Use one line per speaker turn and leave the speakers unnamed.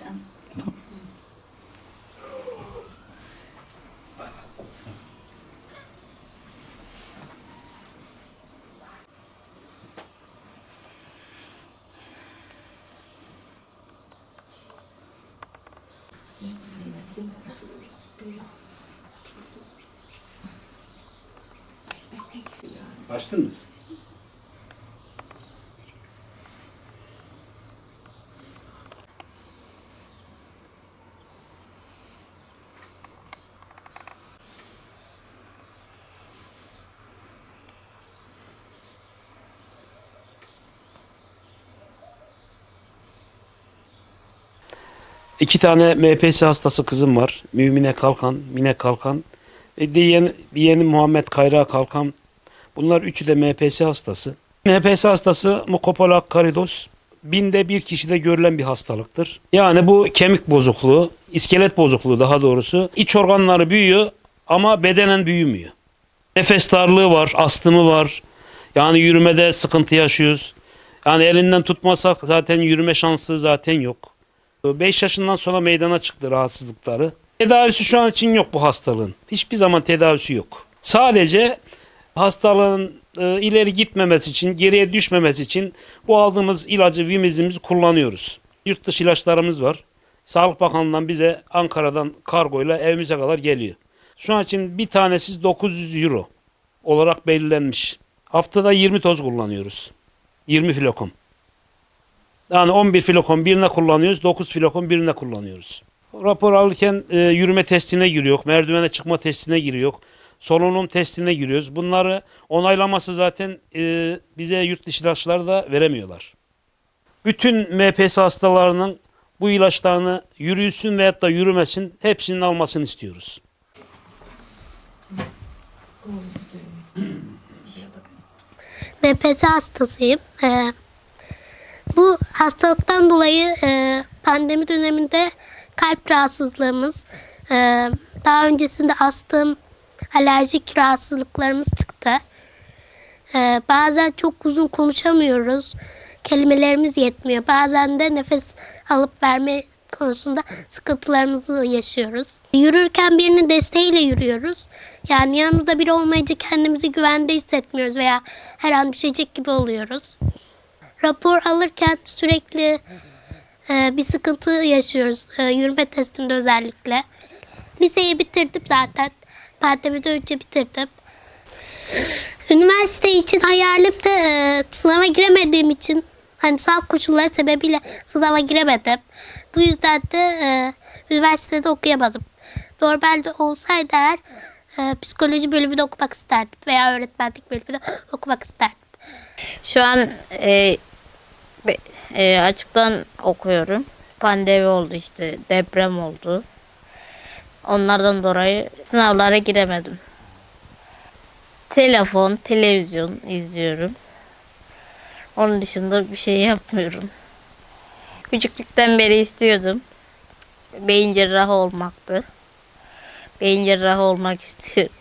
hocam.
Açtın mı? İki tane MPS hastası kızım var. Mümine Kalkan, Mine Kalkan. Yeni, bir yeni Muhammed Kayra Kalkan. Bunlar üçü de MPS hastası. MPS hastası mukopolak karidos. Binde bir kişide görülen bir hastalıktır. Yani bu kemik bozukluğu, iskelet bozukluğu daha doğrusu. İç organları büyüyor ama bedenen büyümüyor. Nefes darlığı var, astımı var. Yani yürümede sıkıntı yaşıyoruz. Yani elinden tutmasak zaten yürüme şansı zaten yok. 5 yaşından sonra meydana çıktı rahatsızlıkları. Tedavisi şu an için yok bu hastalığın. Hiçbir zaman tedavisi yok. Sadece hastalığın e, ileri gitmemesi için, geriye düşmemesi için bu aldığımız ilacı, vimizimizi kullanıyoruz. Yurt dışı ilaçlarımız var. Sağlık Bakanlığı'ndan bize Ankara'dan kargoyla evimize kadar geliyor. Şu an için bir tanesi 900 euro olarak belirlenmiş. Haftada 20 toz kullanıyoruz. 20 flokon. Yani 11 flokon birine kullanıyoruz, 9 flokon birine kullanıyoruz. Rapor alırken e, yürüme testine giriyor, merdivene çıkma testine giriyor, solunum testine giriyoruz. Bunları onaylaması zaten e, bize yurt dışı ilaçları da veremiyorlar. Bütün MPS hastalarının bu ilaçlarını yürüsün veyahut da yürümesin hepsinin almasını istiyoruz.
MPS hastasıyım. Ee, hastalıktan dolayı e, pandemi döneminde kalp rahatsızlığımız, e, daha öncesinde astım, alerjik rahatsızlıklarımız çıktı. Ee, bazen çok uzun konuşamıyoruz. Kelimelerimiz yetmiyor. Bazen de nefes alıp verme konusunda sıkıntılarımızı yaşıyoruz. Yürürken birinin desteğiyle yürüyoruz. Yani yanımızda biri olmayınca kendimizi güvende hissetmiyoruz veya her an düşecek gibi oluyoruz. Rapor alırken sürekli e, bir sıkıntı yaşıyoruz. E, yürüme testinde özellikle. Liseyi bitirdim zaten. Pandemiden önce bitirdim. Üniversite için hayalim de e, sınava giremediğim için hani sağlık koşulları sebebiyle sınava giremedim. Bu yüzden de e, üniversitede okuyamadım. Normalde olsaydı eğer e, psikoloji bölümünde okumak isterdim veya öğretmenlik bölümünde okumak isterdim.
Şu an e, e, açıktan okuyorum. Pandemi oldu işte, deprem oldu. Onlardan dolayı sınavlara giremedim. Telefon, televizyon izliyorum. Onun dışında bir şey yapmıyorum. Küçüklükten beri istiyordum. Beyin cerrahı olmaktı. Beyin cerrahı olmak istiyorum.